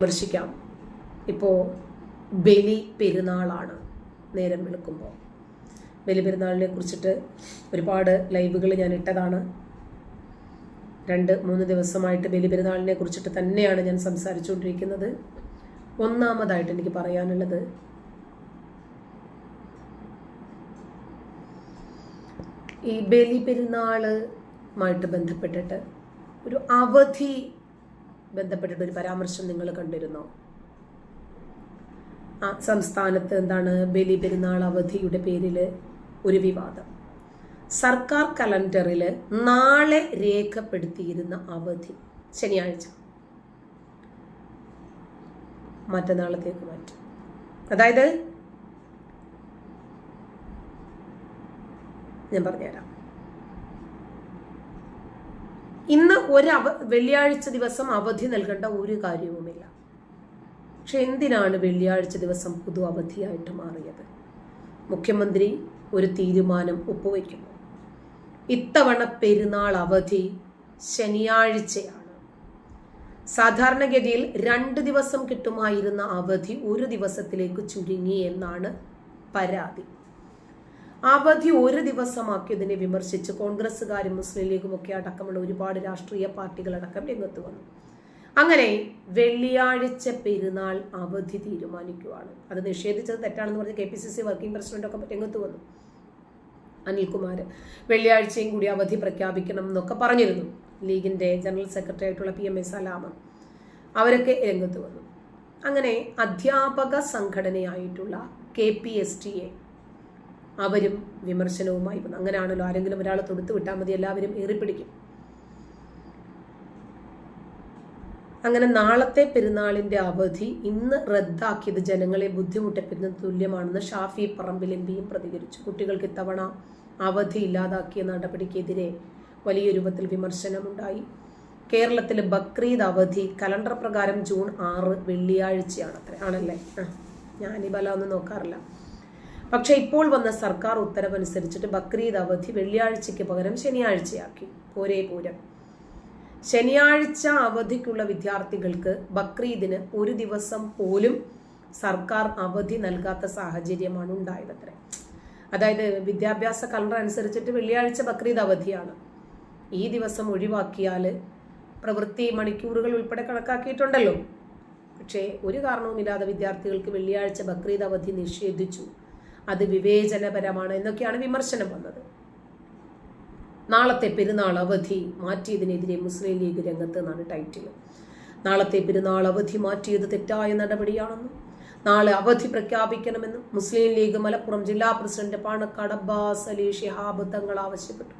വിമർശിക്കാം. ഇപ്പോൾ ബലി പെരുന്നാളാണ് നേരം വെളുക്കുമ്പോൾ ബലി പെരുന്നാളിനെ കുറിച്ചിട്ട് ഒരുപാട് ലൈവുകൾ ഞാൻ ഇട്ടതാണ്. രണ്ട് മൂന്ന് ദിവസമായിട്ട് ബലി പെരുന്നാളിനെ കുറിച്ചിട്ട് തന്നെയാണ് ഞാൻ സംസാരിച്ചുകൊണ്ടിരിക്കുന്നത്. ഒന്നാമതായിട്ട് എനിക്ക് പറയാനുള്ളത് ഈ ബലി പെരുന്നാളുമായിട്ട് ബന്ധപ്പെട്ടിട്ട് ഒരു അവധി ബന്ധപ്പെട്ടിട്ട് ഒരു പരാമർശം നിങ്ങൾ കണ്ടിരുന്നോ? ആ സംസ്ഥാനത്ത് എന്താണ് ബലി പെരുന്നാൾ അവധിയുടെ പേരിൽ ഒരു വിവാദം. സർക്കാർ കലണ്ടറിൽ നാളെ രേഖപ്പെടുത്തിയിരുന്ന അവധി ശനിയാഴ്ച. മറ്റന്നാളത്തേക്ക് മാറ്റും. അതായത് ഞാൻ പറഞ്ഞുതരാം. ഇന്ന് ഒരു അവ വെള്ളിയാഴ്ച ദിവസം അവധി നൽകേണ്ട ഒരു കാര്യവുമില്ല. പക്ഷെ എന്തിനാണ് വെള്ളിയാഴ്ച ദിവസം പൊതു അവധിയായിട്ട് മാറിയത്? മുഖ്യമന്ത്രി ഒരു തീരുമാനം ഒപ്പുവയ്ക്കുന്നു ഇത്തവണ പെരുന്നാൾ അവധി ശനിയാഴ്ചയാണ്. സാധാരണഗതിയിൽ രണ്ട് ദിവസം കിട്ടുമായിരുന്ന അവധി ഒരു ദിവസത്തിലേക്ക് ചുരുങ്ങി എന്നാണ് പരാതി. അവധി ഒരു ദിവസമാക്കിയതിനെ വിമർശിച്ച് കോൺഗ്രസ്സുകാരും മുസ്ലിം ലീഗും ഒക്കെ അടക്കമുള്ള ഒരുപാട് രാഷ്ട്രീയ പാർട്ടികളടക്കം രംഗത്ത് വന്നു. അങ്ങനെ വെള്ളിയാഴ്ച പെരുന്നാൾ അവധി തീരുമാനിക്കുകയാണ് അത് നിഷേധിച്ചത് തെറ്റാണെന്ന് പറഞ്ഞ് K P C C working president ഒക്കെ രംഗത്ത് വന്നു. അനിൽകുമാർ വെള്ളിയാഴ്ചയും കൂടി അവധി പ്രഖ്യാപിക്കണം എന്നൊക്കെ പറഞ്ഞിരുന്നു. ലീഗിന്റെ ജനറൽ സെക്രട്ടറി ആയിട്ടുള്ള പി എം എസ് സലാമ അവരൊക്കെ രംഗത്ത് വന്നു. അങ്ങനെ അധ്യാപക സംഘടനയായിട്ടുള്ള K P S T A അവരും വിമർശനവുമായി വന്നു. അങ്ങനെയാണല്ലോ ആരെങ്കിലും ഒരാളെ തൊടുത്തു വിട്ടാൽ മതി എല്ലാവരും ഏറിപ്പിടിക്കും. അങ്ങനെ നാളത്തെ പെരുന്നാളിന്റെ അവധി ഇന്ന് റദ്ദാക്കിയത് ജനങ്ങളെ ബുദ്ധിമുട്ടിപ്പിക്കുന്ന തുല്യമാണെന്ന് ഷാഫി പറമ്പിൽ എം പിയും പ്രതികരിച്ചു. കുട്ടികൾക്ക് ഇത്തവണ അവധി ഇല്ലാതാക്കിയ നടപടിക്കെതിരെ വലിയ രൂപത്തിൽ വിമർശനമുണ്ടായി. കേരളത്തിലെ ബക്രീദ് അവധി കലണ്ടർ പ്രകാരം ജൂൺ ആറ് വെള്ളിയാഴ്ചയാണ്. അത്ര ആണല്ലേ? ആ ഈ ബല ഒന്നും നോക്കാറില്ല. പക്ഷെ ഇപ്പോൾ വന്ന സർക്കാർ ഉത്തരവനുസരിച്ചിട്ട് ബക്രീദ് അവധി വെള്ളിയാഴ്ചയ്ക്ക് പകരം ശനിയാഴ്ചയാക്കി. പോരേ പൂരം. ശനിയാഴ്ച അവധിക്കുള്ള വിദ്യാർത്ഥികൾക്ക് ബക്രീദിന് ഒരു ദിവസം പോലും സർക്കാർ അവധി നൽകാത്ത സാഹചര്യമാണ് ഉണ്ടായതത്രേ. അതായത് വിദ്യാഭ്യാസ കലണ്ടർ അനുസരിച്ചിട്ട് വെള്ളിയാഴ്ച ബക്രീദ് അവധിയാണ്. ഈ ദിവസം ഒഴിവാക്കിയാൽ പ്രവൃത്തി മണിക്കൂറുകൾ ഉൾപ്പെടെ കണക്കാക്കിയിട്ടുണ്ടല്ലോ. പക്ഷേ ഒരു കാരണവുമില്ലാതെ വിദ്യാർത്ഥികൾക്ക് വെള്ളിയാഴ്ച ബക്രീദ് അവധി നിഷേധിച്ചു. അത് വിവേചനപരമാണ് എന്നൊക്കെയാണ് വിമർശനം വന്നത്. നാളത്തെ പെരുന്നാൾ അവധി മാറ്റിയതിനെതിരെ മുസ്ലിം ലീഗ് രംഗത്ത് എന്നാണ് ടൈറ്റിൽ നാളത്തെ പെരുന്നാൾ അവധി മാറ്റിയത് തെറ്റായ നടപടിയാണെന്നും നാളെ അവധി പ്രഖ്യാപിക്കണമെന്നും മുസ്ലിം ലീഗ് മലപ്പുറം ജില്ലാ പ്രസിഡന്റ് പാണക്കാട് അബ്ബാസ് അലി ഷിഹാബ് തങ്ങൾ ആവശ്യപ്പെട്ടു.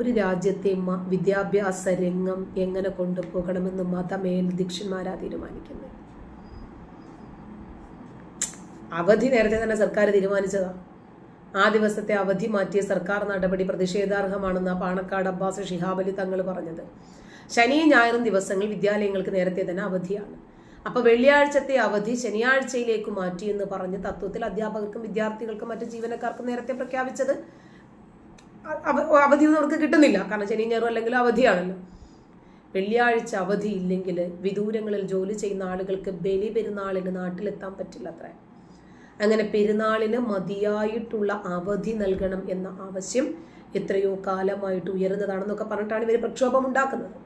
ഒരു രാജ്യത്തെ വിദ്യാഭ്യാസ രംഗം എങ്ങനെ കൊണ്ടുപോകണമെന്ന് മതമേലധ്യക്ഷന്മാരാ തീരുമാനിക്കുന്നത്? അവധി നേരത്തെ തന്നെ സർക്കാർ തീരുമാനിച്ചതാ. ആ ദിവസത്തെ അവധി മാറ്റിയ സർക്കാർ നടപടി പ്രതിഷേധാർഹമാണെന്ന് പാണക്കാട് അബ്ബാസ് ഷിഹാബലി തങ്ങൾ പറഞ്ഞത്. ശനിയും ഞായറും ദിവസങ്ങൾ വിദ്യാലയങ്ങൾക്ക് നേരത്തെ തന്നെ അവധിയാണ്. അപ്പോൾ വെള്ളിയാഴ്ചത്തെ അവധി ശനിയാഴ്ചയിലേക്ക് മാറ്റി എന്ന് പറഞ്ഞ് തത്വത്തിൽ അധ്യാപകർക്കും വിദ്യാർത്ഥികൾക്കും മറ്റു ജീവനക്കാർക്കും നേരത്തെ പ്രഖ്യാപിച്ചത് അവധി അവധിയൊന്നും അവർക്ക് കിട്ടുന്നില്ല. കാരണം ശനി ഞായറും അല്ലെങ്കിൽ അവധിയാണല്ലോ. വെള്ളിയാഴ്ച അവധി ഇല്ലെങ്കിൽ വിദൂരങ്ങളിൽ ജോലി ചെയ്യുന്ന ആളുകൾക്ക് ബലി പെരുന്നാളിന് നാട്ടിലെത്താൻ പറ്റില്ല അത്ര അങ്ങനെ പെരുന്നാളിന് മതിയായിട്ടുള്ള അവധി നൽകണം എന്ന ആവശ്യം എത്രയോ കാലമായിട്ട് ഉയരുന്നതാണെന്നൊക്കെ പറഞ്ഞിട്ടാണ് ഇവർ പ്രക്ഷോഭം ഉണ്ടാക്കുന്നത്.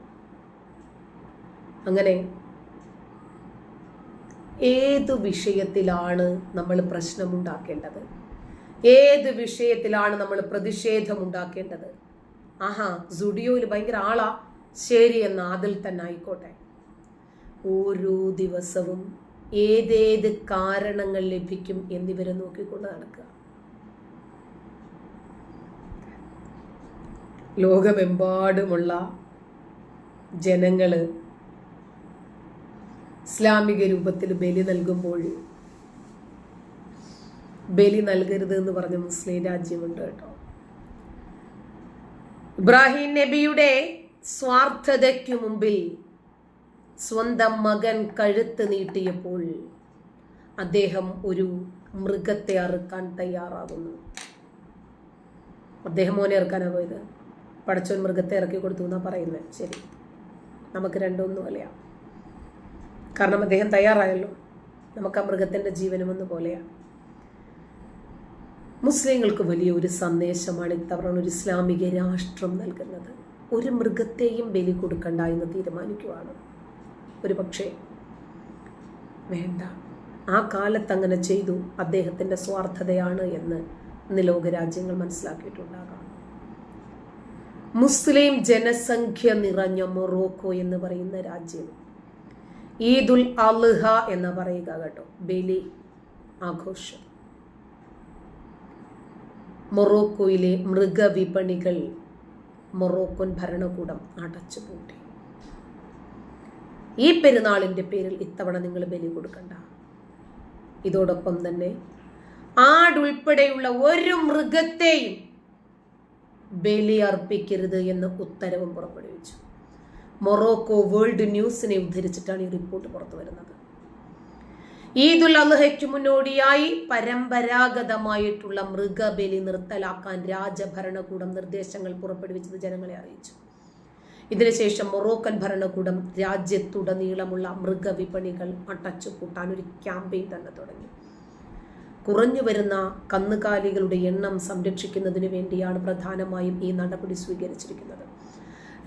അങ്ങനെ ഏത് വിഷയത്തിലാണ് നമ്മൾ പ്രശ്നമുണ്ടാക്കേണ്ടത്? ഏത് വിഷയത്തിലാണ് നമ്മൾ പ്രതിഷേധം ഉണ്ടാക്കേണ്ടത് ആഹാ സുഡിയോയിൽ ഭയങ്കര ആളാ. ശരി എന്ന അതിൽ തന്നെ ആയിക്കോട്ടെ. ഓരോ ദിവസവും ഏതേത് കാരണങ്ങൾ ലഭിക്കും എന്നിവരെ നോക്കിക്കൊണ്ട് നടക്കുക. ലോകമെമ്പാടുമുള്ള ജനങ്ങൾ ഇസ്ലാമിക രൂപത്തിൽ ബലി നൽകുമ്പോൾ ബലി നൽകരുത് എന്ന് പറഞ്ഞ മുസ്ലിം രാജ്യമുണ്ട് കേട്ടോ. ഇബ്രാഹിം നബിയുടെ സ്വാർത്ഥതയ്ക്കു മുമ്പിൽ സ്വന്തം മകൻ കഴുത്ത് നീട്ടിയപ്പോൾ അദ്ദേഹം ഒരു മൃഗത്തെ അറുക്കാൻ തയ്യാറാകുന്നു. അദ്ദേഹം മോനെ ഇറക്കാനാ പോയത്? പടച്ചോൻ മൃഗത്തെ ഇറക്കി കൊടുത്തു എന്നാ പറയുന്നത്. ശരി. നമുക്ക് രണ്ടൊന്നും അല്ല. കാരണം അദ്ദേഹം തയ്യാറായല്ലോ. നമുക്ക് ആ മൃഗത്തിന്റെ ജീവനും എന്ന പോലെയാണ് മുസ്ലിങ്ങൾക്ക് വലിയ ഒരു സന്ദേശമാണ് ഇത്തവണ ഒരു ഇസ്ലാമിക രാഷ്ട്രം നൽകുന്നത്. ഒരു മൃഗത്തെയും ബലി കൊടുക്കണ്ട എന്ന് തീരുമാനിക്കുവാണ്. ഒരു പക്ഷേ വേണ്ട. ആ കാലത്ത് അങ്ങനെ ചെയ്തു അദ്ദേഹത്തിന്റെ സ്വാർത്ഥതയാണ് എന്ന് ഇന്ന് ലോകരാജ്യങ്ങൾ മനസ്സിലാക്കിയിട്ടുണ്ടാകാം. മുസ്ലിം ജനസംഖ്യ നിറഞ്ഞ മൊറോക്കോ എന്ന് പറയുന്ന രാജ്യം. ഈദുൽ അൽഹ എന്ന് പറയുക കേട്ടോ ബലി ആഘോഷം. മൊറോക്കോയിലെ മൃഗവിപണികൾ മൊറോക്കോൻ ഭരണകൂടം അടച്ചുപൂട്ടി ഈ പെരുന്നാളിന്റെ പേരിൽ ഇത്തവണ നിങ്ങൾ ബലി കൊടുക്കണ്ട. ഇതോടൊപ്പം തന്നെ ആടുൾപ്പെടെയുള്ള ഒരു മൃഗത്തെയും ബലി അർപ്പിക്കരുത് എന്ന് ഉത്തരവും പുറപ്പെടുവിച്ചു. മൊറോക്കോ വേൾഡ് ന്യൂസിനെ ഉദ്ധരിച്ചിട്ടാണ് ഈ റിപ്പോർട്ട് പുറത്തു വരുന്നത്. ഈദുൽ അലഹയ്ക്ക് മുന്നോടിയായി പരമ്പരാഗതമായിട്ടുള്ള മൃഗബലി നിർത്തലാക്കാൻ രാജഭരണകൂടം നിർദ്ദേശങ്ങൾ പുറപ്പെടുവിച്ചത് ജനങ്ങളെ അറിയിച്ചു. ഇതിനുശേഷം മൊറോക്കൻ ഭരണകൂടം രാജ്യത്തുടനീളമുള്ള മൃഗവിപണികൾ അടച്ചുപൂട്ടാൻ ഒരു ക്യാമ്പയിൻ തന്നെ തുടങ്ങി. കുറഞ്ഞു വരുന്ന കന്നുകാലികളുടെ എണ്ണം സംരക്ഷിക്കുന്നതിന് വേണ്ടിയാണ് പ്രധാനമായും ഈ നടപടി സ്വീകരിച്ചിരിക്കുന്നത്.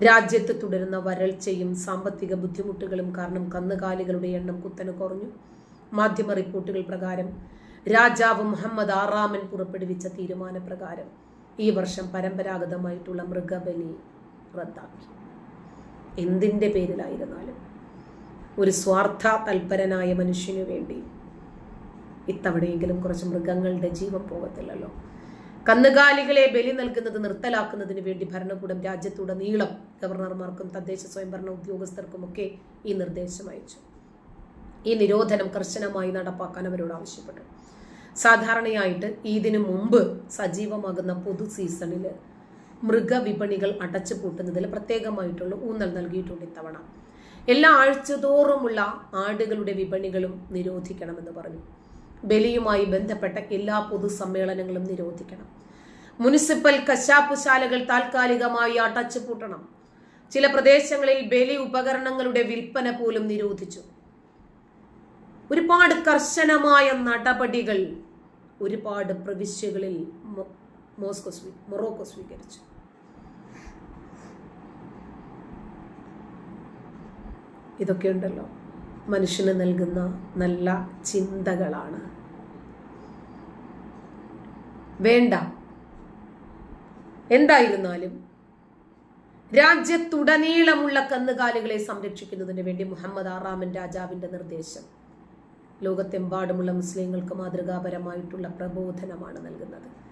രാജ്യത്ത് തുടരുന്ന വരൾച്ചയും സാമ്പത്തിക ബുദ്ധിമുട്ടുകളും കാരണം കന്നുകാലികളുടെ എണ്ണം കുത്തനെ കുറഞ്ഞു. മാധ്യമ റിപ്പോർട്ടുകൾ പ്രകാരം രാജാവ് മുഹമ്മദ് ആറാമൻ പുറപ്പെടുവിച്ച തീരുമാനപ്രകാരം ഈ വർഷം പരമ്പരാഗതമായിട്ടുള്ള മൃഗബലി റദ്ദാക്കി. എന്തിന്റെ പേരിലായിരുന്നാലും. ഒരു സ്വാർത്ഥ തൽപരനായ മനുഷ്യനു വേണ്ടി. ഇത്തവണയെങ്കിലും കുറച്ച് മൃഗങ്ങളുടെ ജീവൻ പോകത്തില്ലല്ലോ കന്നുകാലികളെ ബലി നൽകുന്നത് നിർത്തലാക്കുന്നതിന് വേണ്ടി ഭരണകൂടം രാജ്യത്തുടനീളം ഗവർണർമാർക്കും തദ്ദേശ സ്വയംഭരണ ഉദ്യോഗസ്ഥർക്കുമൊക്കെ ഈ നിർദ്ദേശം അയച്ചു. ഈ നിരോധനം കർശനമായി നടപ്പാക്കാൻ അവരോട് ആവശ്യപ്പെട്ടു. സാധാരണയായിട്ട് ഈദിനു മുമ്പ് സജീവമാകുന്ന പൊതു സീസണിൽ മൃഗവിപണികൾ അടച്ചു പൂട്ടുന്നതിൽ പ്രത്യേകമായിട്ടുള്ള ഊന്നൽ നൽകിയിട്ടുണ്ട് ഇത്തവണ. എല്ലാ ആഴ്ചതോറുമുള്ള ആടുകളുടെ വിപണികളും നിരോധിക്കണമെന്ന് പറഞ്ഞു. ബലിയുമായി ബന്ധപ്പെട്ട എല്ലാ പൊതുസമ്മേളനങ്ങളും നിരോധിക്കണം. മുനിസിപ്പൽ കശാപ്പുശാലകൾ താൽക്കാലികമായി അടച്ചു പൂട്ടണം. ചില പ്രദേശങ്ങളിൽ ബലി ഉപകരണങ്ങളുടെ വിൽപ്പന പോലും നിരോധിച്ചു. ഒരുപാട് കർശനമായ നടപടികൾ ഒരുപാട് പ്രവിശ്യകളിൽ മോസ്കോ സ്വീ മൊറോക്കോ സ്വീകരിച്ചു. ഇതൊക്കെ ഉണ്ടല്ലോ മനുഷ്യന് നൽകുന്ന നല്ല ചിന്തകളാണ്. വേണ്ട. എന്തായിരുന്നാലും രാജ്യത്തുടനീളമുള്ള കന്നുകാലികളെ സംരക്ഷിക്കുന്നതിന് വേണ്ടി മുഹമ്മദ് ആറാമൻ രാജാവിന്റെ നിർദ്ദേശം. ലോകത്തെമ്പാടുമുള്ള മുസ്ലിങ്ങൾക്ക് മാതൃകാപരമായിട്ടുള്ള പ്രബോധനമാണ് നൽകുന്നത്.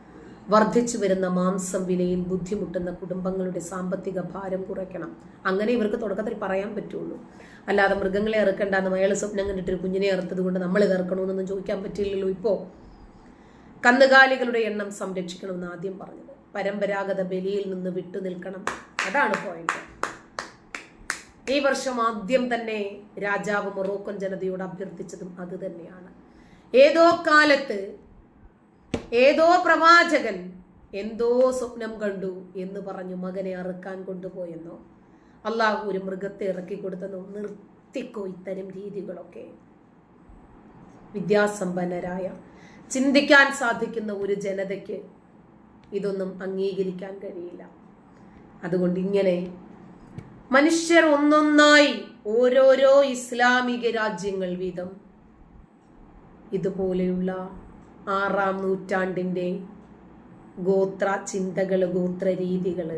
വർദ്ധിച്ചു വരുന്ന മാംസം വിലയിൽ ബുദ്ധിമുട്ടുന്ന കുടുംബങ്ങളുടെ സാമ്പത്തിക ഭാരം കുറയ്ക്കണം. അങ്ങനെ ഇവർക്ക് തുടക്കത്തിൽ പറയാൻ പറ്റുള്ളൂ. അല്ലാതെ മൃഗങ്ങളെ ഇറക്കണ്ടെന്ന് അയാൾ സ്വപ്നം കണ്ടിട്ട് കുഞ്ഞിനെ ഇറത്തത് കൊണ്ട് നമ്മൾ ഇറക്കണമെന്നൊന്നും ചോദിക്കാൻ പറ്റില്ലല്ലോ ഇപ്പോൾ കന്നുകാലികളുടെ എണ്ണം സംരക്ഷിക്കണമെന്ന് ആദ്യം പറഞ്ഞത്. പരമ്പരാഗത ബലിയിൽ നിന്ന് വിട്ടു നിൽക്കണം. അതാണ് പോയിന്റ് ഈ വർഷം ആദ്യം തന്നെ രാജാവ് മൊറോക്കൻ ജനതയോട് അഭ്യർത്ഥിച്ചതും അത് തന്നെയാണ്. ഏതോ കാലത്ത് ഏതോ പ്രവാചകൻ എന്തോ സ്വപ്നം കണ്ടു എന്ന് പറഞ്ഞു മകനെ അറുക്കാൻ കൊണ്ടുപോയെന്നോ? അള്ളാഹു ഒരു മൃഗത്തെ ഇറക്കി കൊടുത്തെന്നോ? നിർത്തിക്കോ ഇത്തരം രീതികളൊക്കെ. വിദ്യാസമ്പന്നരായ ചിന്തിക്കാൻ സാധിക്കുന്ന ഒരു ജനതയ്ക്ക് ഇതൊന്നും അംഗീകരിക്കാൻ കഴിയില്ല. അതുകൊണ്ട് ഇങ്ങനെ മനുഷ്യർ ഒന്നൊന്നായി ഓരോരോ ഇസ്ലാമിക രാജ്യങ്ങൾ വീതം ഇതുപോലെയുള്ള ആറാം നൂറ്റാണ്ടിന്റെ ഗോത്ര ചിന്തകൾ ഗോത്ര രീതികൾ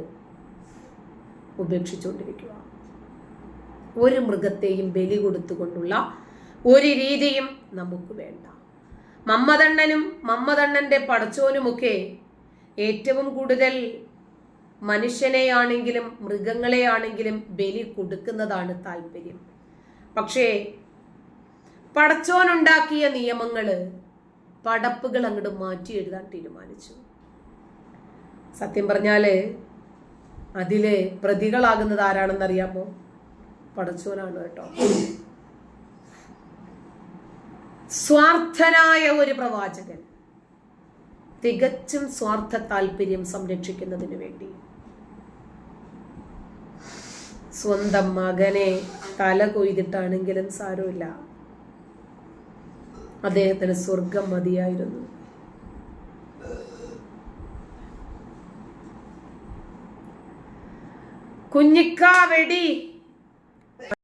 ഉപേക്ഷിച്ചുകൊണ്ടിരിക്കുക ഒരു മൃഗത്തെയും ബലി കൊടുത്തുകൊണ്ടുള്ള ഒരു രീതിയും നമുക്ക് വേണ്ട. മമ്മദണ്ണനും മമ്മദണ്ണന്റെ പടച്ചോനുമൊക്കെ ഏറ്റവും കൂടുതൽ മനുഷ്യനെയാണെങ്കിലും മൃഗങ്ങളെയാണെങ്കിലും ബലി കൊടുക്കുന്നതാണ് താല്പര്യം. പക്ഷേ പടച്ചോനുണ്ടാക്കിയ നിയമങ്ങൾ പടപ്പുകൾ അങ്ങോട്ട് മാറ്റി എഴുതാൻ തീരുമാനിച്ചു. സത്യം പറഞ്ഞാൽ അതിലെ പ്രതികളാകുന്നത് ആരാണെന്നറിയാമോ പടച്ചോനാണ് കേട്ടോ. സ്വാർത്ഥനായ ഒരു പ്രവാചകൻ തികച്ചും സ്വാർത്ഥ താല്പര്യം സംരക്ഷിക്കുന്നതിന് വേണ്ടി സ്വന്തം മകനെ തല കൊയ്തിട്ടാണെങ്കിലും സാരമില്ല. അദ്ദേഹത്തിന് സ്വർഗം മതിയായിരുന്നു. കുഞ്ഞിക്കാവെടി.